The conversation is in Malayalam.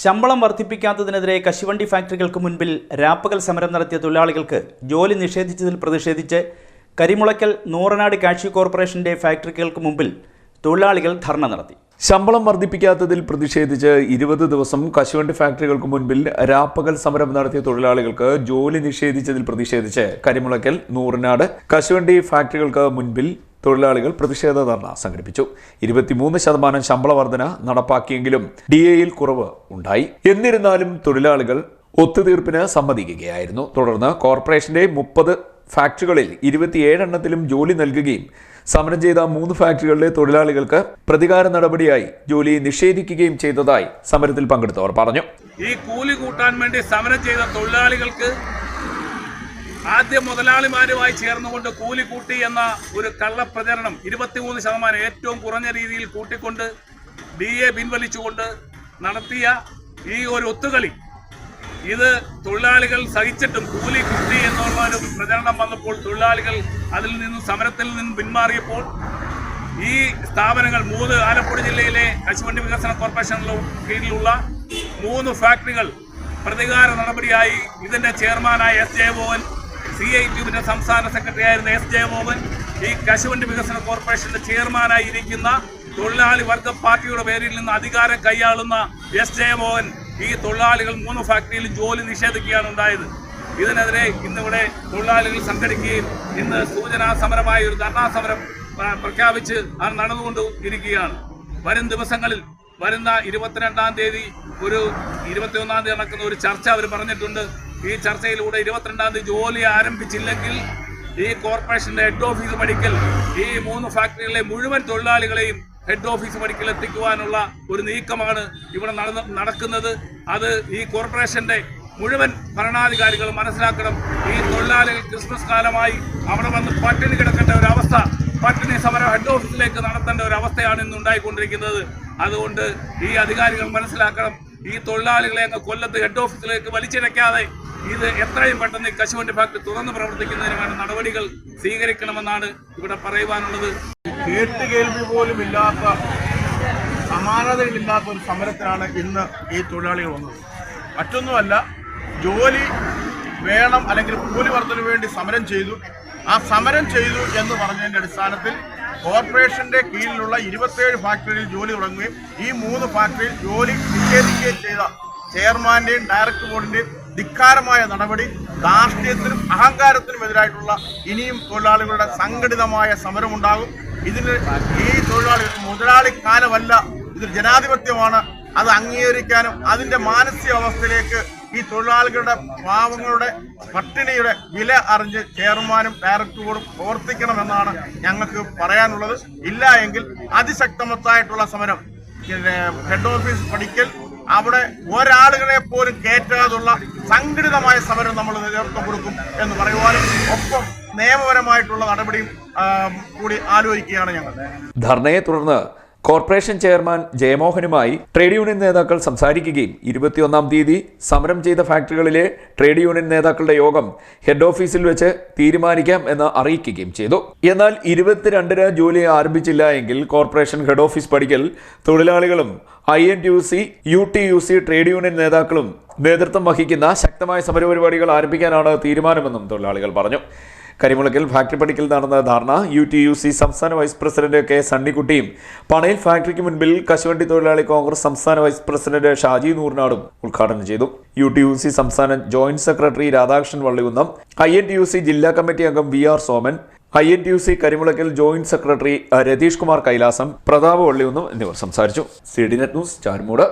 ശമ്പളം വർദ്ധിപ്പിക്കാത്തതിനെതിരെ കശുവണ്ടി ഫാക്ടറികൾക്ക് മുൻപിൽ രാപ്പകൽ സമരം നടത്തിയ തൊഴിലാളികൾക്ക് ജോലി നിഷേധിച്ചതിൽ പ്രതിഷേധിച്ച് കരിമുളയ്ക്കൽ നൂറനാട് കാഷ്യൂ കോർപ്പറേഷന്റെ ഫാക്ടറികൾക്ക് മുമ്പിൽ തൊഴിലാളികൾ ധർണ നടത്തി. ശമ്പളം വർദ്ധിപ്പിക്കാത്തതിൽ പ്രതിഷേധിച്ച് ഇരുപത് ദിവസം കശുവണ്ടി ഫാക്ടറികൾക്ക് മുൻപിൽ രാപ്പകൽ സമരം നടത്തിയ തൊഴിലാളികൾക്ക് ജോലി നിഷേധിച്ചതിൽ പ്രതിഷേധിച്ച് കരിമുളയ്ക്കൽ നൂറിനാട് കശുവണ്ടി ഫാക്ടറികൾക്ക് മുൻപിൽ തൊഴിലാളികൾ പ്രതിഷേധ ധർണ സംഘടിപ്പിച്ചു. ഇരുപത്തിമൂന്ന് ശതമാനം ശമ്പള വർധന നടപ്പാക്കിയെങ്കിലും ഡി എയിൽ കുറവ് ഉണ്ടായി. എന്നിരുന്നാലും തൊഴിലാളികൾ ഒത്തുതീർപ്പിന് സമ്മതിക്കുകയായിരുന്നു. തുടർന്ന് കോർപ്പറേഷന്റെ മുപ്പത് ഫാക്ടറികളിൽ ഇരുപത്തിയേഴെണ്ണത്തിലും ജോലി നൽകുകയും സമരം ചെയ്ത മൂന്ന് ഫാക്ടറികളിലെ തൊഴിലാളികൾക്ക് പ്രതികാര നടപടിയായി ജോലി നിഷേധിക്കുകയും ചെയ്തതായി സമരത്തിൽ പങ്കെടുത്തവർ പറഞ്ഞു. ഈ കൂലി കൂട്ടാൻ വേണ്ടി സമരം ചെയ്ത തൊഴിലാളികൾക്ക് ആദ്യ മുതലാളിമാരുമായി ചേർന്നുകൊണ്ട് കൂലി കൂട്ടി എന്ന ഒരു കള്ളപ്രചരണം ഇരുപത്തിമൂന്ന് ശതമാനം ഏറ്റവും കുറഞ്ഞ രീതിയിൽ കൂട്ടിക്കൊണ്ട് ഡി എ പിൻവലിച്ചുകൊണ്ട് നടത്തിയ ഈ ഒരു ഒത്തുകളി. ഇത് തൊഴിലാളികൾ സഹിച്ചിട്ടും കൂലി കൂട്ടി എന്നുള്ള ഒരു പ്രചരണം വന്നപ്പോൾ തൊഴിലാളികൾ അതിൽ നിന്നും സമരത്തിൽ നിന്നും പിന്മാറിയപ്പോൾ ഈ സ്ഥാപനങ്ങൾ മൂന്ന് ആലപ്പുഴ ജില്ലയിലെ കശുവണ്ടി വികസന കോർപ്പറേഷനിലെ കീഴിലുള്ള മൂന്ന് ഫാക്ടറികൾ പ്രതികാര നടപടിയായി ഇതിന്റെ ചെയർമാനായ എസ് ജയമോഹൻ സി ഐ ടിയുവിന്റെ സംസ്ഥാന സെക്രട്ടറി ആയിരുന്ന എസ് ജയമോഹൻ ഈ കശുവണ്ടി വികസന കോർപ്പറേഷന്റെ ചെയർമാനായി ഇരിക്കുന്ന തൊഴിലാളി വർഗ പാർട്ടിയുടെ പേരിൽ നിന്ന് അധികാരം കൈയാളുന്ന എസ് ജയമോഹൻ ഈ തൊഴിലാളികൾ മൂന്ന് ഫാക്ടറിയിലും ജോലി നിഷേധിക്കുകയാണ് ഉണ്ടായത്. ഇതിനെതിരെ ഇന്നിവിടെ തൊഴിലാളികൾ സംഘടിക്കുകയും ഇന്ന് സൂചനാ സമരമായ ഒരു ധർണാ സമരം പ്രഖ്യാപിച്ച് അത് നടന്നുകൊണ്ട് ഇരിക്കുകയാണ്. വരും ദിവസങ്ങളിൽ വരുന്ന ഇരുപത്തിരണ്ടാം തീയതി ഒരു ഇരുപത്തിയൊന്നാം തീയതി നടക്കുന്ന ഒരു ചർച്ച അവർ പറഞ്ഞിട്ടുണ്ട്. ഈ ചർച്ചയിലൂടെ ഇരുപത്തിരണ്ടാം തീയതി ജോലി ആരംഭിച്ചില്ലെങ്കിൽ ഈ കോർപ്പറേഷന്റെ ഹെഡ് ഓഫീസ് പഠിക്കൽ ഈ മൂന്ന് ഫാക്ടറികളിലെ മുഴുവൻ തൊഴിലാളികളെയും ഹെഡ് ഓഫീസ് പഠിക്കൽ എത്തിക്കുവാനുള്ള ഒരു നീക്കമാണ് ഇവിടെ നടക്കുന്നത്. അത് ഈ കോർപ്പറേഷന്റെ മുഴുവൻ ഭരണാധികാരികൾ മനസ്സിലാക്കണം. ഈ തൊഴിലാളികൾ ക്രിസ്മസ് കാലമായി അവിടെ വന്ന് പട്ടിണി കിടക്കേണ്ട ഒരു അവസ്ഥ പട്ടിണി സമരം ഹെഡ് ഓഫീസിലേക്ക് നടത്തേണ്ട ഒരു അവസ്ഥയാണ് ഇന്ന് ഉണ്ടായിക്കൊണ്ടിരിക്കുന്നത് അതുകൊണ്ട് ഈ അധികാരികൾ മനസ്സിലാക്കണം. ഈ തൊഴിലാളികളെ അങ്ങ് കൊല്ലത്ത് ഹെഡ് ഓഫീസിലേക്ക് വലിച്ചിഴക്കാതെ ഇത് എത്രയും പെട്ടെന്ന് ഈ കശുവണ്ടി ഫാക്ടറി തുറന്ന് പ്രവർത്തിക്കുന്നതിന് വേണ്ട നടപടികൾ സ്വീകരിക്കണമെന്നാണ് ഇവിടെ പറയുവാനുള്ളത്. കേട്ട് കേൾവി പോലും ഇല്ലാത്ത സമാനതയില്ലാത്ത ഒരു സമരത്തിനാണ് ഇന്ന് ഈ തൊഴിലാളികൾ വന്നത്. മറ്റൊന്നുമല്ല ജോലി വേണം അല്ലെങ്കിൽ കൂലി വർദ്ധനു വേണ്ടി സമരം ചെയ്തു. ആ സമരം ചെയ്തു എന്ന് പറഞ്ഞതിന്റെ അടിസ്ഥാനത്തിൽ കോർപ്പറേഷന്റെ കീഴിലുള്ള ഇരുപത്തേഴ് ഫാക്ടറിയിൽ ജോലി തുടങ്ങുകയും ഈ മൂന്ന് ഫാക്ടറിയിൽ ജോലി നിഷേധിക്കുകയും ചെയ്ത ചെയർമാന്റെയും ഡയറക്ടർ ബോർഡിന്റെയും ധിക്കാരമായ നടപടി ധാർഷ്ട്യത്തിനും അഹങ്കാരത്തിനും എതിരായിട്ടുള്ള ഇനിയും തൊഴിലാളികളുടെ സംഘടിതമായ സമരമുണ്ടാകും. ഇതിന് ഈ തൊഴിലാളികൾ മുതലാളി കാലമല്ല ഇത് ജനാധിപത്യമാണ്. അത് അംഗീകരിക്കാനും അതിന്റെ മാനസികാവസ്ഥയിലേക്ക് ഈ തൊഴിലാളികളുടെ പാവങ്ങളുടെ പട്ടിണിയുടെ വില അറിഞ്ഞ് ചെയർമാനും ഡയറക്ടർ ബോർഡും പ്രവർത്തിക്കണമെന്നാണ് ഞങ്ങൾക്ക് പറയാനുള്ളത്. ഇല്ല എങ്കിൽ അതിശക്തമത്തായിട്ടുള്ള സമരം. ഹെഡ് ഓഫീസ് പഠിക്കൽ അവിടെ ഒരാളുകളെ പോലും കയറ്റാതുള്ള സംഘടിതമായ സമരം നമ്മൾ നേതൃത്വം കൊടുക്കും എന്ന് പറയുവാനും ഒപ്പം നിയമപരമായിട്ടുള്ള നടപടിയും കൂടി ആലോചിക്കുകയാണ് ഞങ്ങൾ. ധർണയെ തുടർന്ന് കോർപ്പറേഷൻ ചെയർമാൻ ജയമോഹനുമായി ട്രേഡ് യൂണിയൻ നേതാക്കൾ സംസാരിക്കുകയും ഇരുപത്തിയൊന്നാം തീയതി സമരം ചെയ്ത ഫാക്ടറികളിലെ ട്രേഡ് യൂണിയൻ നേതാക്കളുടെ യോഗം ഹെഡ് ഓഫീസിൽ വെച്ച് തീരുമാനിക്കാം എന്ന് അറിയിക്കുകയും ചെയ്തു. എന്നാൽ ഇരുപത്തിരണ്ടിന് ജോലി ആരംഭിച്ചില്ല എങ്കിൽ കോർപ്പറേഷൻ ഹെഡ് ഓഫീസ് പഠിക്കൽ തൊഴിലാളികളും I N U C U T U C trade union നേതാക്കളും നേതൃത്വം വഹിക്കുന്ന ശക്തമായ സമരപരിപാടികൾ ആരംഭിക്കാനാണ് തീരുമാനമെന്നും തൊഴിലാളികൾ പറഞ്ഞു. കരിമുളക്കിൽ ഫാക്ടറി പടിക്കൽ നടന്ന ധാരണ യു ടി യു സി സംസ്ഥാന വൈസ് പ്രസിഡന്റ് കെ സണ്ണിക്കുട്ടിയും പണയിൽ ഫാക്ടറിക്ക് മുൻപിൽ കശുവണ്ടി തൊഴിലാളി കോൺഗ്രസ് സംസ്ഥാന വൈസ് പ്രസിഡന്റ് ഷാജി നൂറിനാടും ഉദ്ഘാടനം ചെയ്തു. യു ടി യു സി സംസ്ഥാന joint secretary Radhakrishnan Vallikunnam I N T U C ജില്ലാ കമ്മിറ്റി അംഗം V R Soman I N T U C Karimulakkal joint secretary Ratheesh Kumar Kailasam Prathap Vallikunnam എന്നിവർ സംസാരിച്ചു. C D net news Charummood.